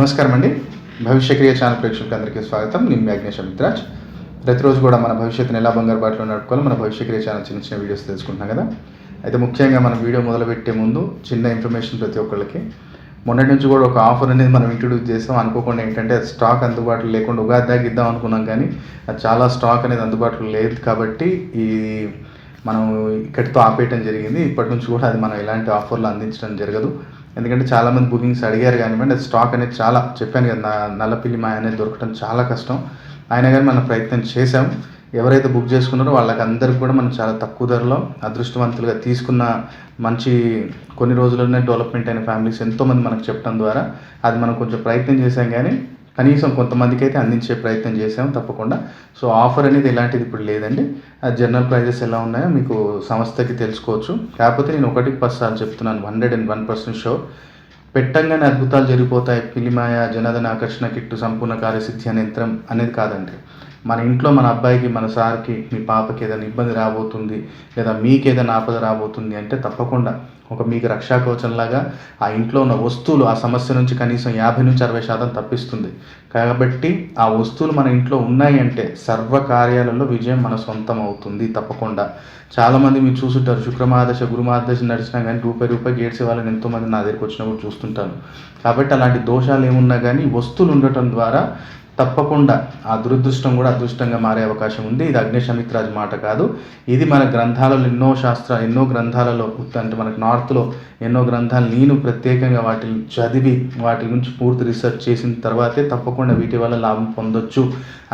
నమస్కారం అండి. భవిష్యక్రియ ఛానల్ ప్రేక్షకులకు అందరికీ స్వాగతం. నేను మ్యాగ్నేష్ అమిత్రాజ్. మిత్రాజ్ ప్రతిరోజు కూడా మన భవిష్యత్తుని ఎలా బంగారు బాటలో నడుపుకోవాలి మన భవిష్యక్రియ ఛానల్ చిన్న చిన్న వీడియోస్ తెలుసుకుంటున్నాం కదా. అయితే ముఖ్యంగా మనం వీడియో మొదలుపెట్టే ముందు చిన్న ఇన్ఫర్మేషన్ ప్రతి ఒక్కళ్ళకి. మొన్నటి నుంచి కూడా ఒక ఆఫర్ అనేది మనం ఇంట్రొడ్యూస్ చేస్తాం అనుకోకుండా ఏంటంటే అది స్టాక్ అందుబాటులో లేకుండా ఉగాది దాకా ఇద్దాం అనుకున్నాం కానీ అది చాలా స్టాక్ అనేది అందుబాటులో లేదు కాబట్టి ఈ మనం ఇక్కడితో ఆపేయటం జరిగింది. ఇప్పటి నుంచి కూడా అది మనం ఎలాంటి ఆఫర్లు అందించడం జరగదు. ఎందుకంటే చాలామంది బుకింగ్స్ అడిగారు కానివ్వండి అది స్టాక్ అనేది చాలా చెప్పాను కదా నల్లపిల్లి మాయ అనేది దొరకడం చాలా కష్టం. అయినా కానీ మనం ప్రయత్నం చేసాం ఎవరైతే బుక్ చేసుకున్నారో వాళ్ళకి అందరికి కూడా మనం చాలా తక్కువ ధరలో అదృష్టవంతులుగా తీసుకున్న మంచి కొన్ని రోజుల్లోనే డెవలప్మెంట్ అయిన ఫ్యామిలీస్ ఎంతోమంది మనకు చెప్పడం ద్వారా అది మనం కొంచెం ప్రయత్నం చేసాం కానీ కనీసం కొంతమందికి అయితే అందించే ప్రయత్నం చేసాము తప్పకుండా. సో ఆఫర్ అనేది ఎలాంటిది ఇప్పుడు లేదండి. జనరల్ ప్రైజెస్ ఎలా ఉన్నాయో మీకు సంస్థకి తెలుసుకోవచ్చు. కాకపోతే నేను ఒకటికి పది సార్లు చెప్తున్నాను hundred and one percent show పెట్టంగానే అద్భుతాలు జరిగిపోతాయి. పిలిమాయ జనధన ఆకర్షణ కిట్టు సంపూర్ణ కార్యసిద్ధి అనే యంత్రం అనేది కాదండి. మన ఇంట్లో మన అబ్బాయికి మన సార్కి మీ పాపకి ఏదైనా ఇబ్బంది రాబోతుంది లేదా మీకు ఏదైనా ఆపద రాబోతుంది అంటే తప్పకుండా ఒక మీకు రక్షా కవచంలాగా ఆ ఇంట్లో ఉన్న వస్తువులు ఆ సమస్య నుంచి కనీసం యాభై నుంచి అరవై శాతం తప్పిస్తుంది. కాబట్టి ఆ వస్తువులు మన ఇంట్లో ఉన్నాయి అంటే సర్వ కార్యాలలో విజయం మన సొంతం అవుతుంది తప్పకుండా. చాలామంది మీరు చూసుంటారు శుక్రమాదశ గురుమాదశ నడిచినా కానీ రూపాయి రూపాయి గేట్స్ వాళ్ళని ఎంతోమంది నా దగ్గరికి వచ్చినప్పుడు చూస్తుంటాను. కాబట్టి అలాంటి దోషాలు ఏమున్నా కానీ వస్తువులు ఉండటం ద్వారా తప్పకుండా ఆ దురదృష్టం కూడా అదృష్టంగా మారే అవకాశం ఉంది. ఇది అగ్నిశమిత్రాజ్ మాట కాదు. ఇది మన గ్రంథాలలో ఎన్నో శాస్త్ర ఎన్నో గ్రంథాలలో అంటే మనకు నార్త్లో ఎన్నో గ్రంథాలు నేను ప్రత్యేకంగా వాటిని చదివి వాటి గురించి పూర్తి రీసెర్చ్ చేసిన తర్వాతే తప్పకుండా వీటి వల్ల లాభం పొందొచ్చు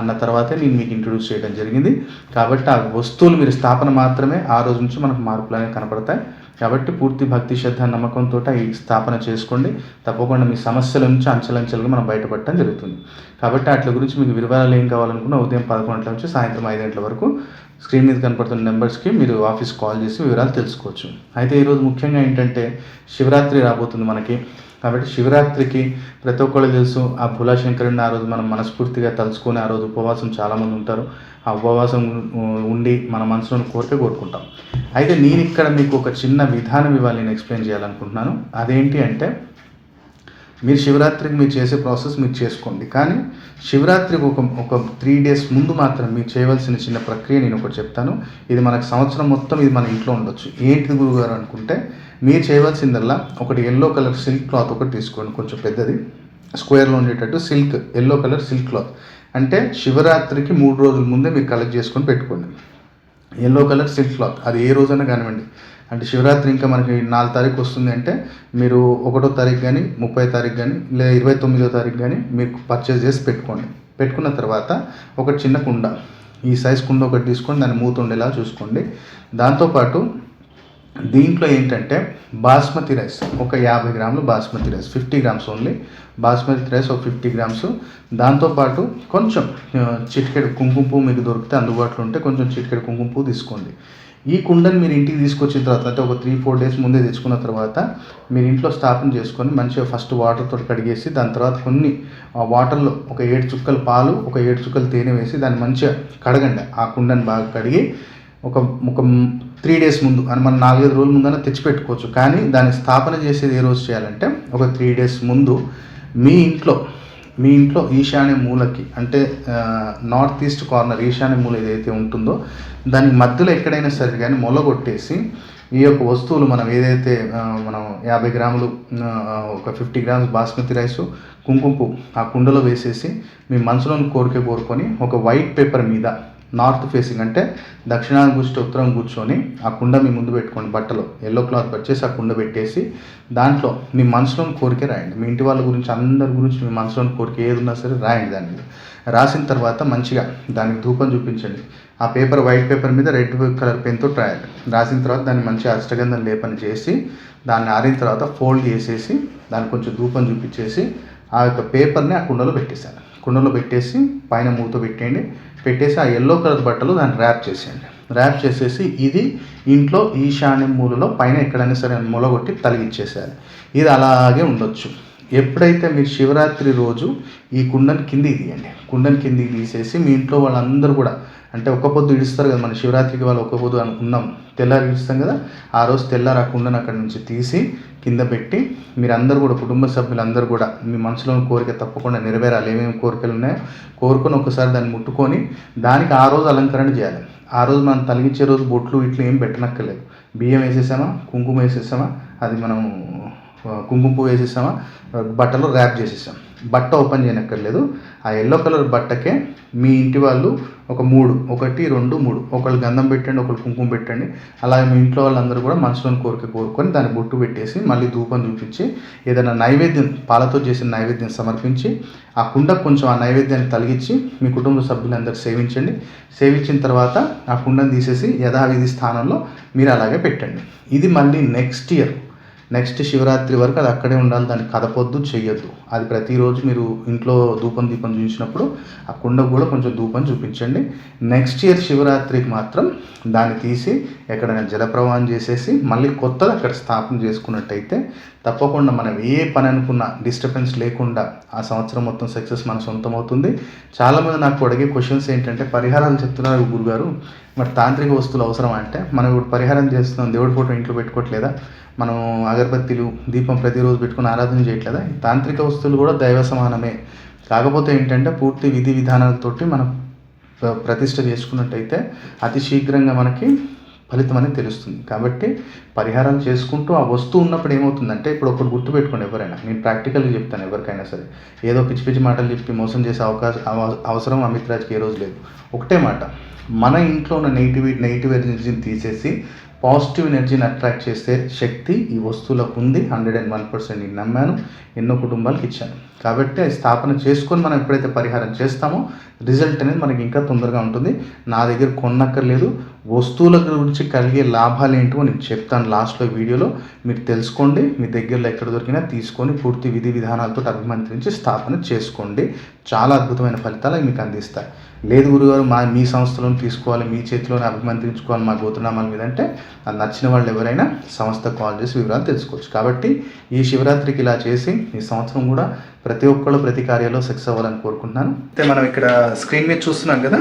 అన్న తర్వాతే నేను మీకు ఇంట్రొడ్యూస్ చేయడం జరిగింది. కాబట్టి ఆ వస్తువులు మీరు స్థాపన మాత్రమే ఆ రోజు నుంచి మనకు మార్పులు అనేవి కనపడతాయి. కాబట్టి పూర్తి భక్తి శ్రద్ధ నమ్మకంతో ఈ స్థాపన చేసుకోండి. తప్పకుండా మీ సమస్యల నుంచి అంచెలంచెలుగా మనం బయటపడటం జరుగుతుంది. కాబట్టి వాటి గురించి మీకు వివరాలు ఏం కావాలనుకున్నా ఉదయం పదకొండు గంటల నుంచి సాయంత్రం ఐదు గంటల వరకు స్క్రీన్ మీద కనపడుతున్న నెంబర్స్కి మీరు ఆఫీస్ కాల్ చేసి వివరాలు తెలుసుకోవచ్చు. అయితే ఈరోజు ముఖ్యంగా ఏంటంటే శివరాత్రి రాబోతుంది మనకి. కాబట్టి శివరాత్రికి ప్రతి ఒక్కళ్ళు తెలుసు ఆ భులాశంకరుని ఆ రోజు మనం మనస్ఫూర్తిగా తలుచుకొని ఆ రోజు ఉపవాసం చాలామంది ఉంటారు. ఆ ఉపవాసం ఉ- ఉండి మన మనసులోని కోరిక కోరుకుంటాం. అయితే నేను ఇక్కడ మీకు ఒక చిన్న విధానం ఇవ్వాలి నేను ఎక్స్ప్లెయిన్ చేయాలనుకుంటున్నాను. అదేంటి అంటే మీరు శివరాత్రికి మీరు చేసే ప్రాసెస్ మీరు చేసుకోండి. కానీ శివరాత్రికి ఒక ఒక త్రీ డేస్ ముందు మాత్రం మీరు చేయవలసిన చిన్న ప్రక్రియ నేను ఒకటి చెప్తాను. ఇది మనకు సంవత్సరం మొత్తం ఇది మన ఇంట్లో ఉండొచ్చు. ఏంటిది గురుగారు అనుకుంటే మీరు చేయవలసిందల్లా ఒకటి ఎల్లో కలర్ సిల్క్ క్లాత్ ఒకటి తీసుకోండి కొంచెం పెద్దది. స్క్వేర్లో ఉండేటట్టు silk yellow colour silk cloth అంటే శివరాత్రికి మూడు రోజుల ముందే మీరు కలెక్ట్ చేసుకొని పెట్టుకోండి. ఎల్లో కలర్ సిల్క్ క్లాత్ అది ఏ రోజైనా కానివ్వండి. అంటే శివరాత్రి ఇంకా మనకి నాలుగు తారీఖు వస్తుంది అంటే మీరు ఒకటో తారీఖు కానీ ముప్పై తారీఖు కానీ లేదా ఇరవై తొమ్మిదో తారీఖు కానీ మీరు పర్చేస్ చేసి పెట్టుకోండి. పెట్టుకున్న తర్వాత ఒక చిన్న కుండ. ఈ సైజ్ కుండ ఒకటి తీసుకొని దాన్ని మూత ఉండేలా చూసుకోండి. దాంతోపాటు దీంట్లో ఏంటంటే బాస్మతి రైస్ ఒక యాభై గ్రాములు basmati rice fifty grams only. Basmati rice ఒక ఫిఫ్టీ గ్రామ్స్. దాంతోపాటు కొంచెం చిటికెడు కుంకుమ పువ్వు మీకు దొరికితే అందుబాటులో ఉంటే కొంచెం చిటికెడు కుంకుమ పువ్వు తీసుకోండి. ఈ కుండని మీరు ఇంటికి తీసుకొచ్చిన తర్వాత అంటే ఒక త్రీ ఫోర్ డేస్ ముందే తెచ్చుకున్న తర్వాత మీరు ఇంట్లో స్థాపన చేసుకొని మంచిగా ఫస్ట్ వాటర్తో కడిగేసి దాని తర్వాత కొన్ని ఆ వాటర్లో ఒక ఏడు చుక్కల పాలు ఒక ఏడు చుక్కలు తేనె వేసి దాన్ని మంచిగా కడగండి. ఆ కుండని బాగా కడిగి ఒక ఒక త్రీ డేస్ ముందు అని మనం నాలుగైదు రోజుల ముందన తెచ్చిపెట్టుకోవచ్చు. కానీ దాన్ని స్థాపన చేసేది ఏ రోజు చేయాలంటే ఒక త్రీ డేస్ ముందు మీ ఇంట్లో మీ ఇంట్లో ఈశాన్య మూలకి అంటే నార్త్ ఈస్ట్ కార్నర్ ఈశాన్య మూల ఏదైతే ఉంటుందో దాని మధ్యలో ఎక్కడైనా సరే కానీ మొలగొట్టేసి ఈ యొక్క వస్తువులు మనం ఏదైతే మనం యాభై గ్రాములు ఒక ఫిఫ్టీ గ్రామ్స్ బాస్మతి రైస్ కుంకుమ ఆ కుండలో వేసేసి మీ మనసులోని కోరిక కోరుకొని ఒక వైట్ పేపర్ మీద నార్త్ ఫేసింగ్ అంటే దక్షిణాన్ని కూర్చుంటే ఉత్తరం కూర్చొని ఆ కుండ మీ ముందు పెట్టుకోండి బట్టలో. ఎల్లో క్లాత్ పట్టేసి ఆ కుండ పెట్టేసి దాంట్లో మీ మనసులోని కోరిక రాయండి. మీ ఇంటి వాళ్ళ గురించి అందరి గురించి మీ మనసులోని కోరిక ఏది ఉన్నా సరే రాయండి దాని మీద రాసిన తర్వాత మంచిగా దానికి ధూపం చూపించండి. ఆ పేపర్ వైట్ పేపర్ మీద రెడ్ కలర్ పెన్తో రాయాలి. రాసిన తర్వాత దాన్ని మంచిగా అష్టగంధం లేపన చేసి దాన్ని ఆరిన తర్వాత ఫోల్డ్ చేసేసి దాన్ని కొంచెం ధూపం చూపించేసి ఆ యొక్క పేపర్ని ఆ కుండలో పెట్టేశాను. కుండలో పెట్టేసి పైన మూత పెట్టేయండి. పెట్టేసి ఆ ఎల్లో కలర్ బట్టలు దాన్ని ర్యాప్ చేసేయండి. ర్యాప్ చేసేసి ఇది ఇంట్లో ఈశాన్య మూలలో పైన ఎక్కడైనా సరే మొలగొట్టి తలిగించేసేయాలి ఇది అలాగే ఉండొచ్చు. ఎప్పుడైతే మీరు శివరాత్రి రోజు ఈ కుండని కిందికి తీయండి కుండని కిందికి తీసేసి మీ ఇంట్లో వాళ్ళందరూ కూడా అంటే ఒక్క పొద్దు ఇడుస్తారు కదా మన శివరాత్రికి వాళ్ళు ఒక్క పొద్దు అను- ఉన్నాం తెల్లారి ఇడుస్తాం కదా ఆ రోజు తెల్లారి ఆ కుండను అక్కడి నుంచి తీసి కింద పెట్టి మీరందరూ కూడా కుటుంబ సభ్యులందరూ కూడా మీ మనసులోని కోరిక తప్పకుండా నెరవేరాలి. ఏమేమి కోరికలు ఉన్నాయో కోరుకొని ఒకసారి దాన్ని ముట్టుకొని దానికి ఆ రోజు అలంకరణ చేయాలి. ఆ రోజు మనం తలిగించే రోజు బొట్లు ఇట్లు ఏం పెట్టనక్కర్లేదు. బియ్యం వేసేసామా? కుంకుమ వేసేసామా? అది మనం కుంకుమ పువ్వు వేసేసామా? బట్టలో ర్యాప్ చేసేసాం. బట్ట ఓపెన్ చేయనక్కర్లేదు. ఆ ఎల్లో కలర్ బట్టకే మీ ఇంటి వాళ్ళు ఒక మూడు ఒకటి రెండు మూడు. ఒకళ్ళు గంధం పెట్టండి ఒకళ్ళు కుంకుమ పెట్టండి. అలాగే మీ ఇంట్లో వాళ్ళందరూ కూడా మనసులోని కోరిక కోరుకొని దాన్ని బొట్టు పెట్టేసి మళ్ళీ ధూపం చూపించి ఏదైనా నైవేద్యం పాలతో చేసిన నైవేద్యం సమర్పించి ఆ కుండ కొంచెం ఆ నైవేద్యాన్ని తలిగించి మీ కుటుంబ సభ్యులందరూ సేవించండి. సేవించిన తర్వాత ఆ కుండను తీసేసి యథావిధి స్థానంలో మీరు అలాగే పెట్టండి. ఇది మళ్ళీ నెక్స్ట్ ఇయర్. నెక్స్ట్ శివరాత్రి వరకు అది అక్కడే ఉండాలి దాన్ని కదపొద్దు చెయ్యొద్దు. అది ప్రతిరోజు మీరు ఇంట్లో ధూపం దీపం చూపించినప్పుడు ఆ కుండకు కూడా కొంచెం ధూపం చూపించండి. నెక్స్ట్ ఇయర్ శివరాత్రికి మాత్రం దాన్ని తీసి ఎక్కడైనా జలప్రవాహం చేసేసి మళ్ళీ కొత్తది అక్కడ స్థాపన చేసుకున్నట్టయితే తప్పకుండా మనం ఏ పని అనుకున్న డిస్టర్బెన్స్ లేకుండా ఆ సంవత్సరం మొత్తం సక్సెస్ మన సొంతం అవుతుంది. చాలామంది నాకు అడిగే క్వశ్చన్స్ ఏంటంటే పరిహారాలు చెప్తున్నారు గురుగారు. మరి తాంత్రిక వస్తువులు అవసరం అంటే మనం ఇప్పుడు పరిహారం చేస్తున్నాం దేవుడి ఫోటో ఇంట్లో పెట్టుకోవట్లేదా? మనం అగరబత్తీలు దీపం ప్రతిరోజు పెట్టుకుని ఆరాధన చేయట్లేదా? ఈ తాంత్రిక వస్తువులు కూడా దైవ సమానమే. కాకపోతే ఏంటంటే పూర్తి విధి విధానాలతోటి మనం ప్రతిష్ట చేసుకున్నట్టయితే అతి శీఘ్రంగా మనకి ఫలితం అనేది తెలుస్తుంది. కాబట్టి పరిహారాలు చేసుకుంటూ ఆ వస్తువు ఉన్నప్పుడు ఏమవుతుందంటే ఇప్పుడు ఒకటి గుర్తుపెట్టుకోండి ఎవరైనా. నేను ప్రాక్టికల్గా చెప్తాను ఎవరికైనా సరే. ఏదో పిచ్చి పిచ్చి మాటలు చెప్పి మోసం చేసే అవకాశం అవ- అవసరం అమిత్ రాజ్కి ఏ రోజు లేదు. ఒకటే మాట. మన ఇంట్లో ఉన్న నెగిటివ్ నెగిటివ్ ఎనర్జీని తీసేసి పాజిటివ్ ఎనర్జీని అట్రాక్ట్ చేసే శక్తి ఈ వస్తువులకు ఉంది. హండ్రెడ్ అండ్ వన్ పర్సెంట్ నేను నమ్మాను. ఎన్నో కుటుంబాలకు ఇచ్చాను. కాబట్టి అది స్థాపన చేసుకొని మనం ఎప్పుడైతే పరిహారం చేస్తామో రిజల్ట్ అనేది మనకి ఇంకా తొందరగా ఉంటుంది. నా దగ్గర కొనక్కర్లేదు వస్తువుల గురించి కలిగే లాభాలు ఏంటో నేను చెప్తాను లాస్ట్లో వీడియోలో. మీరు తెలుసుకోండి మీ దగ్గరలో ఎక్కడ దొరికినా తీసుకొని పూర్తి విధి విధానాలతో అభిమంత్రించి స్థాపన చేసుకోండి. చాలా అద్భుతమైన ఫలితాలు మీకు అందిస్తాయి. లేదు గురుగారు మా మీ సంస్థలోనే తీసుకోవాలి మీ చేతిలోనే అభిమంత్రించుకోవాలి మా గోతునామాల మీద అంటే అది నచ్చిన వాళ్ళు ఎవరైనా సంస్థ కాల్ చేసి వివరాలు తెలుసుకోవచ్చు. కాబట్టి ఈ శివరాత్రికి ఇలా చేసి ఈ సంవత్సరం కూడా ప్రతి ఒక్కళ్ళు ప్రతి కార్యాల్లో సక్సెస్ అవ్వాలని కోరుకుంటున్నాను. అయితే మనం ఇక్కడ స్క్రీన్ మీద చూస్తున్నాం కదా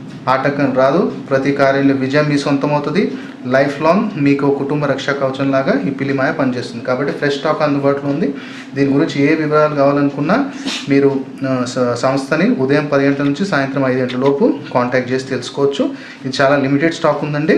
ఆటంకం రాదు. ప్రతి కార్యంలో విజయం మీ సొంతం అవుతుంది లైఫ్ లాంగ్ మీకు కుటుంబ రక్షా కవచం లాగా ఈ పిలిమాయ పనిచేస్తుంది. కాబట్టి ఫ్రెష్ స్టాక్ అందుబాటులో ఉంది. దీని గురించి ఏ వివరాలు కావాలనుకున్నా మీరు సంస్థని ఉదయం పది గంటల నుంచి సాయంత్రం ఐదు గంటల లోపు కాంటాక్ట్ చేసి తెలుసుకోవచ్చు. ఇది చాలా లిమిటెడ్ స్టాక్ ఉందండి.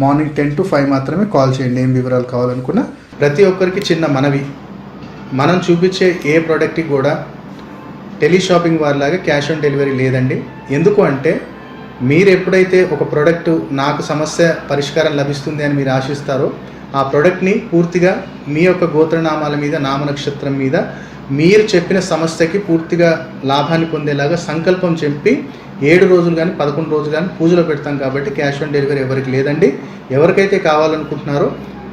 మార్నింగ్ టెన్ టు ఫైవ్ మాత్రమే కాల్ చేయండి ఏం వివరాలు కావాలనుకున్నా. ప్రతి ఒక్కరికి చిన్న మనవి. మనం చూపించే ఏ ప్రోడక్ట్కి కూడా టెలిషాపింగ్ వారిలాగా క్యాష్ ఆన్ డెలివరీ లేదండి. ఎందుకు అంటే మీరు ఎప్పుడైతే ఒక ప్రోడక్ట్ నాకు సమస్య పరిష్కారం లభిస్తుంది అని మీరు ఆశిస్తారో ఆ ప్రోడక్ట్ని పూర్తిగా మీ యొక్క గోత్రనామాల మీద నామ నక్షత్రం మీద మీరు చెప్పిన సమస్యకి పూర్తిగా లాభాన్ని పొందేలాగా సంకల్పం చెప్పి ఏడు రోజులు కానీ పదకొండు రోజులు కానీ పూజలో పెడతాం కాబట్టి క్యాష్ ఆన్ డెలివరీ ఎవరికి లేదండి. ఎవరికైతే కావాలనుకుంటున్నారో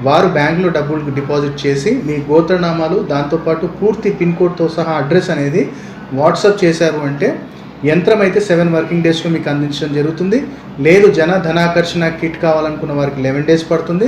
వారు బ్యాంకులో డబ్బులు డిపాజిట్ చేసి మీ గోత్రనామాలు దాంతోపాటు పూర్తి పిన్ కోడ్తో సహా అడ్రస్ అనేది వాట్సాప్ చేశారు అంటే యంత్రం అయితే సెవెన్ వర్కింగ్ డేస్లో మీకు అందించడం జరుగుతుంది. లేదు జన ధనాకర్షణ కిట్ కావాలనుకున్న వారికి లెవెన్ డేస్ పడుతుంది.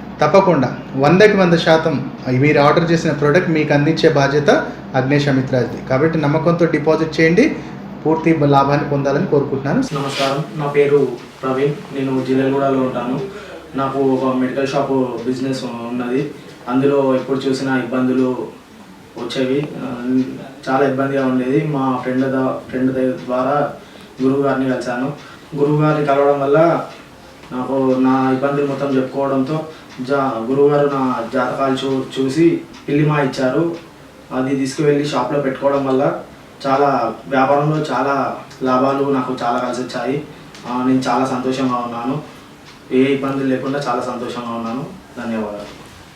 తప్పకుండా. వందకి వంద శాతం మీరు ఆర్డర్ చేసిన ప్రోడక్ట్ మీకు అందించే బాధ్యత అగ్నేష్ అమిత్రాజ్ది కాబట్టి నమ్మకంతో డిపాజిట్ చేయండి. పూర్తి లాభాన్ని పొందాలని కోరుకుంటున్నాను. నమస్కారం. నా పేరు ప్రవీణ్. నేను జిల్లెలగూడలో ఉంటాను. నాకు ఒక మెడికల్ షాప్ బిజినెస్ ఉన్నది. అందులో ఎప్పుడు చూసినా ఇబ్బందులు వచ్చేవి. చాలా ఇబ్బందిగా ఉండేది. మా ఫ్రెండ్ ఫ్రెండ్ ద్వారా గురువు గారిని కలిశాను. గురువు గారిని కలవడం వల్ల నాకు నా ఇబ్బందులు మొత్తం చెప్పుకోవడంతో జా గురువుగారు నా జాతకాలు చూ చూసి పిల్లిమా ఇచ్చారు. అది తీసుకువెళ్ళి షాప్లో పెట్టుకోవడం వల్ల చాలా వ్యాపారంలో చాలా లాభాలు నాకు చాలా కలిసి వచ్చాయి. నేను చాలా సంతోషంగా ఉన్నాను. ఏ ఇబ్బందులు లేకుండా చాలా సంతోషంగా ఉన్నాను. ధన్యవాదాలు.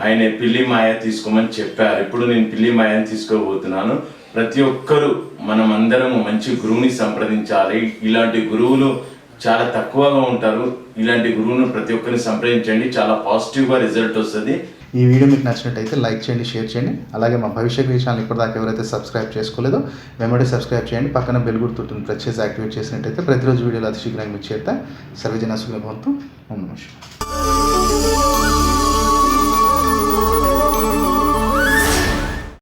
ఆయన పిల్లి మాయ తీసుకోమని చెప్పారు. ఇప్పుడు నేను పిల్లి మాయని తీసుకోబోతున్నాను. ప్రతి ఒక్కరూ మనం అందరం మంచి గురువుని సంప్రదించాలి. ఇలాంటి గురువులు చాలా తక్కువగా ఉంటారు. ఇలాంటి గురువును ప్రతి ఒక్కరిని సంప్రదించండి. చాలా పాజిటివ్గా రిజల్ట్ వస్తుంది. ఈ వీడియో మీకు నచ్చినట్టయితే లైక్ చేయండి షేర్ చేయండి. అలాగే మా భవిష్యత్ విషయాన్ని ఇప్పటిదాకా ఎవరైతే సబ్స్క్రైబ్ చేసుకోలేదో వెంబడి సబ్స్క్రైబ్ చేయండి. పక్కన బెల్ గుర్తుంటుంది ప్రెస్ చేసి యాక్టివేట్ చేసినట్టయితే ప్రతిరోజు వీడియోలు అతి శీఘ్రంగా మీకు చేరుతాయి సర్వజన సుఖభవంతో ఓం